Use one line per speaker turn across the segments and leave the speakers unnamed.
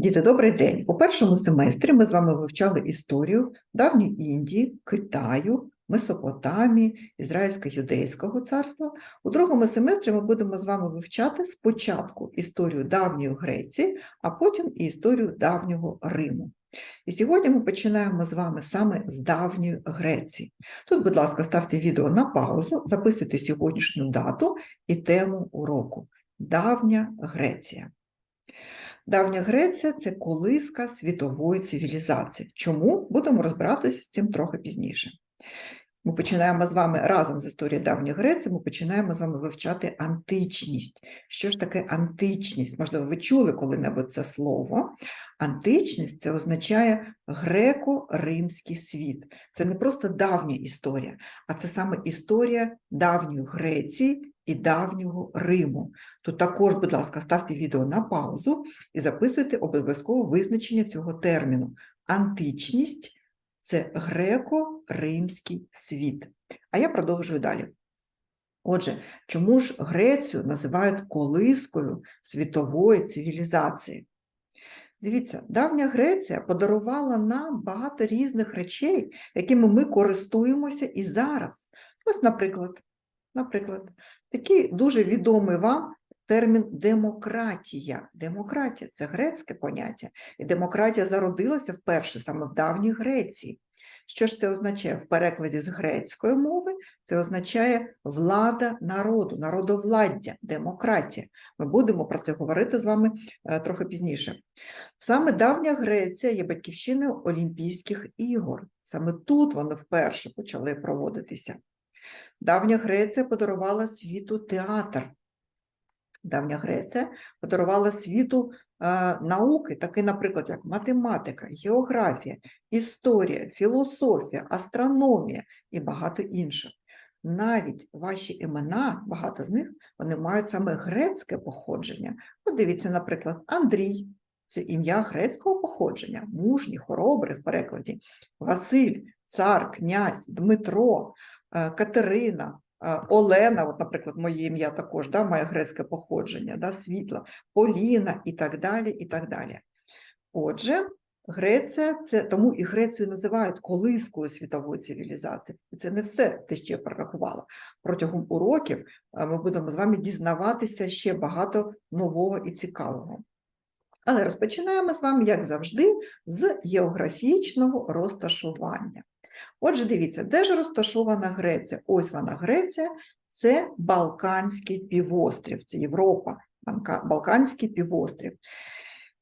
Діти, добрий день! У першому семестрі ми з вами вивчали історію давньої Індії, Китаю, Месопотамії, Ізраїльсько-Юдейського царства. У другому семестрі ми будемо з вами вивчати спочатку історію давньої Греції, а потім і історію давнього Риму. І сьогодні ми починаємо з вами саме з давньої Греції. Тут, будь ласка, ставте відео на паузу, записуйте сьогоднішню дату і тему уроку Давня Греція. Давня Греція це колиска світової цивілізації. Чому? Будемо розбиратися з цим трохи пізніше. Ми починаємо з вами разом з історією давньої Греції, ми починаємо з вами вивчати античність. Що ж таке античність? Можливо, ви чули коли-небудь це слово. Античність це означає греко-римський світ. Це не просто давня історія, а це саме історія давньої Греції і давнього Риму. Тут також, будь ласка, ставте відео на паузу і записуйте обов'язково визначення цього терміну. Античність це греко-римський світ. А я продовжую далі. Отже, чому ж Грецію називають колискою світової цивілізації? Дивіться, давня Греція подарувала нам багато різних речей, якими ми користуємося і зараз. Ось, наприклад, наприклад, такий дуже відомий вам термін демократія. Демократія це грецьке поняття, і демократія зародилася вперше саме в давній Греції. Що ж це означає? В перекладі з грецької мови це означає влада народу, народовладдя, демократія. Ми будемо про це говорити з вами е, трохи пізніше. Саме давня Греція є батьківщиною Олімпійських ігор. Саме тут вони вперше почали проводитися. Давня Греція подарувала світу театр. Давня Греція подарувала світу е, науки, такі, наприклад, як математика, географія, історія, філософія, астрономія і багато інших. Навіть ваші імена, багато з них, вони мають саме грецьке походження. Подивіться, наприклад, Андрій це ім'я грецького походження, мужній, хоробрий в перекладі, Василь, цар, князь, Дмитро, Катерина. Е, Олена, от, наприклад, моє ім'я також да, має грецьке походження, да, світла, Поліна і так далі. і так далі. Отже, Греція це тому і Грецію називають колискою світової цивілізації. І це не все те, що я прорахувала. Протягом уроків е, ми будемо з вами дізнаватися ще багато нового і цікавого. Але розпочинаємо з вами, як завжди, з географічного розташування. Отже, дивіться, де ж розташована Греція? Ось вона Греція, це Балканський півострів, це Європа, Балканський півострів.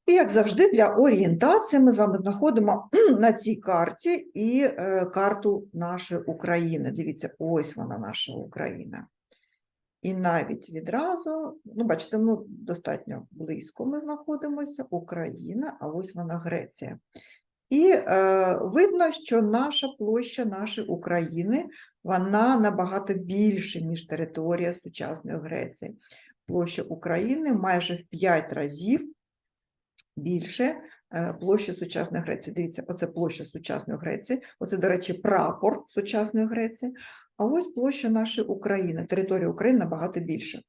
І, як завжди, для орієнтації ми з вами знаходимо на цій карті і е, карту нашої України. Дивіться, ось вона наша Україна. І навіть відразу, ну, бачите, ну, достатньо близько ми знаходимося, Україна, а ось вона Греція. І е, видно, що наша площа нашої України вона набагато більша, ніж територія сучасної Греції. Площа України майже в 5 разів більше е, площі сучасної Греції. Дивіться, оце площа сучасної Греції, оце, до речі, прапор сучасної Греції. А ось площа нашої України, територія України набагато більше.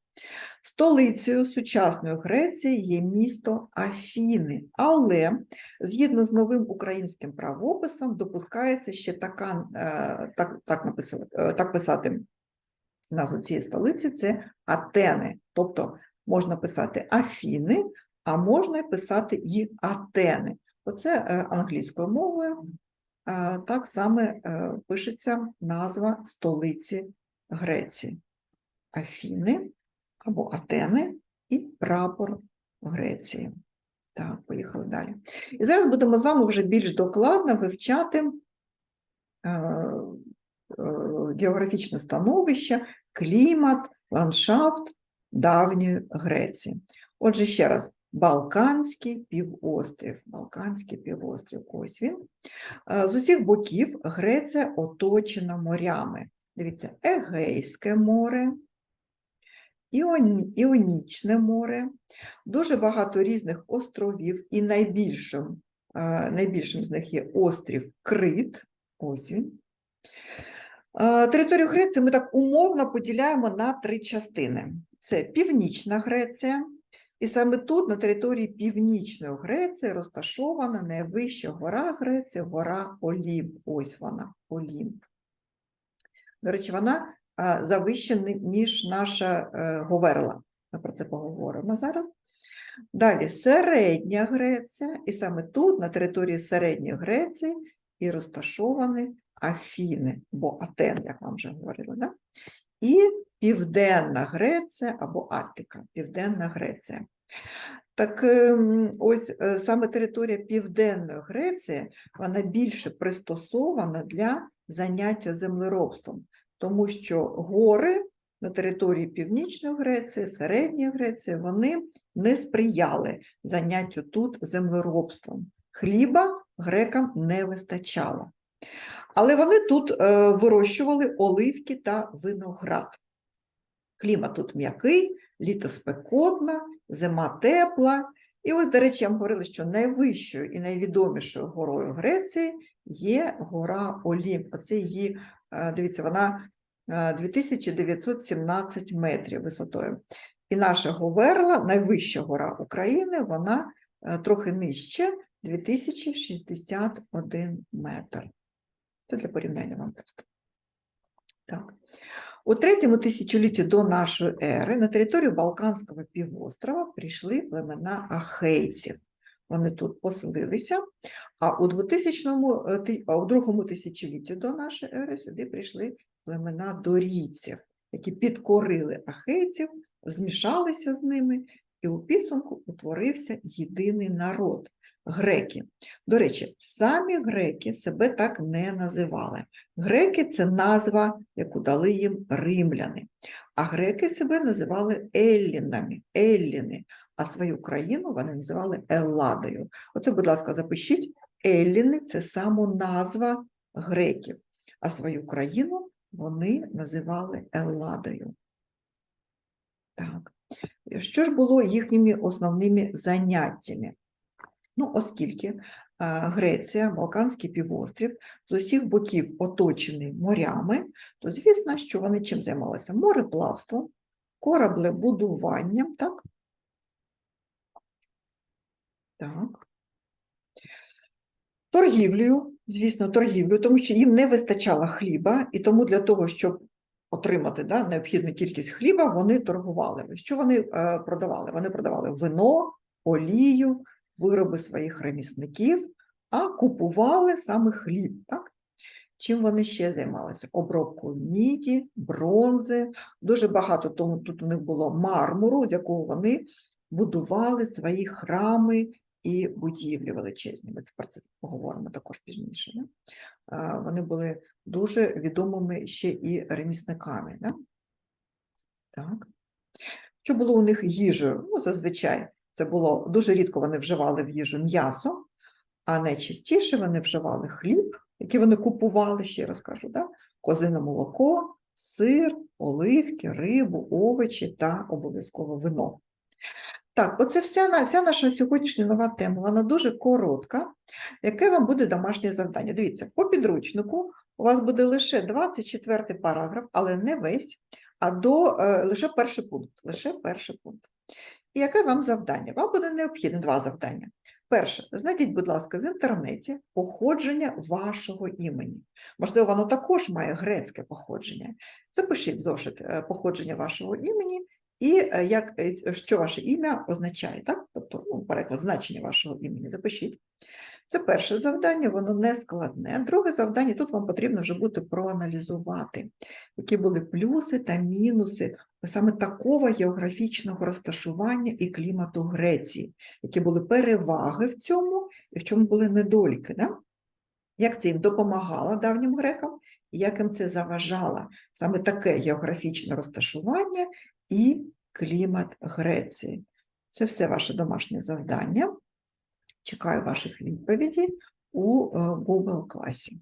Столицею сучасної Греції є місто Афіни, але згідно з новим українським правописом допускається ще така, е, так так, написати, е, так писати назву цієї столиці це Атени. Тобто можна писати Афіни, а можна писати і Атени. Оце е, англійською мовою так само пишеться назва столиці Греції. Афіни або Атени і прапор Греції. Так, поїхали далі. І зараз будемо з вами вже більш докладно вивчати е, е, географічне становище, клімат, ландшафт давньої Греції. Отже, ще раз, Балканський півострів. Балканський півострів, ось він. Е, з усіх боків Греція оточена морями. Дивіться, Егейське море, Іонічне море, дуже багато різних островів, і найбільшим е, найбільшим з них є острів Крит. Ось він. Е, територію Греції ми так умовно поділяємо на три частини: це Північна Греція, І саме тут, на території Північної Греції, розташована найвища гора Греції, гора Олімп. Ось вона, Олімп. До речі, вона а, завища, ни- ніж наша е, Говерла. Ми про це поговоримо зараз. Далі Середня Греція, і саме тут, на території Середньої Греції, і розташовані Афіни, бо Атен, як вам вже говорили, да? і Південна Греція або Аттика, Південна Греція. Так ем, ось е, саме територія Південної Греції, вона більше пристосована для заняття землеробством, тому що гори на території Північної Греції, Середньої Греції, вони не сприяли заняттю тут землеробством. Хліба грекам не вистачало. Але вони тут е, вирощували оливки та виноград. Клімат тут м'який, літо спекотне, зима тепла. І ось, до речі, я вам говорила, що найвищою і найвідомішою горою Греції є гора Олімп. Оце її, дивіться, вона е, 2917 метрів висотою. І наша Говерла, найвища гора України, вона е, трохи нижче 2061 метр. Це для порівняння вам просто. Так. У третьому тисячолітті до нашої ери на територію Балканського півострова прийшли племена ахейців. Вони тут поселилися, а у 2000, е, а у другому тисячолітті до нашої ери сюди прийшли племена дорійців, які підкорили ахейців, змішалися з ними, і у підсумку утворився єдиний народ греки. До речі, самі греки себе так не називали. Греки це назва, яку дали їм римляни. А греки себе називали еллінами, елліни, а свою країну вони називали Елладою. Оце, будь ласка, запишіть. Елліни це самоназва греків, а свою країну вони називали Елладою. Так. Що ж було їхніми основними заняттями? Ну, оскільки Греція, Балканський півострів з усіх боків оточений морями, то звісно, що вони чим займалися? Мореплавством, кораблебудуванням, так? Так. Торгівлею, звісно, торгівлю, тому що їм не вистачало хліба, і тому для того, щоб отримати да, необхідну кількість хліба, вони торгували. Що вони е, продавали? Вони продавали вино, олію, вироби своїх ремісників, а купували саме хліб. Так? Чим вони ще займалися? Обробкою міді, бронзи, дуже багато тому тут у них було мармуру, з якого вони будували свої храми і будівлі величезні. Ми про це поговоримо також пізніше. Да? Вони були дуже відомими ще і ремісниками. Да? Так. Що було у них їжею? Ну, зазвичай це було дуже рідко вони вживали в їжу м'ясо, а найчастіше вони вживали хліб, який вони купували, ще раз кажу, да? козине молоко, сир, оливки, рибу, овочі та обов'язково вино. Так, оце вся, вся наша сьогоднішня нова тема. Вона дуже коротка. Яке вам буде домашнє завдання? Дивіться, по підручнику у вас буде лише 24 параграф, але не весь, а до е, лише перший пункт. Лише перший пункт. І яке вам завдання? Вам буде необхідно два завдання. Перше, знайдіть, будь ласка, в інтернеті походження вашого імені. Можливо, воно також має грецьке походження. Запишіть зошит е, походження вашого імені і е, як, е, що ваше ім'я означає, так? Тобто, ну, переклад значення вашого імені запишіть. Це перше завдання, воно не складне. Друге завдання, тут вам потрібно вже буде проаналізувати, які були плюси та мінуси саме такого географічного розташування і клімату Греції, які були переваги в цьому і в чому були недоліки. Да? Як це їм допомагало давнім грекам, і як їм це заважало саме таке географічне розташування і клімат Греції. Це все ваше домашнє завдання. Чекаю ваших відповідей у е, Google класі.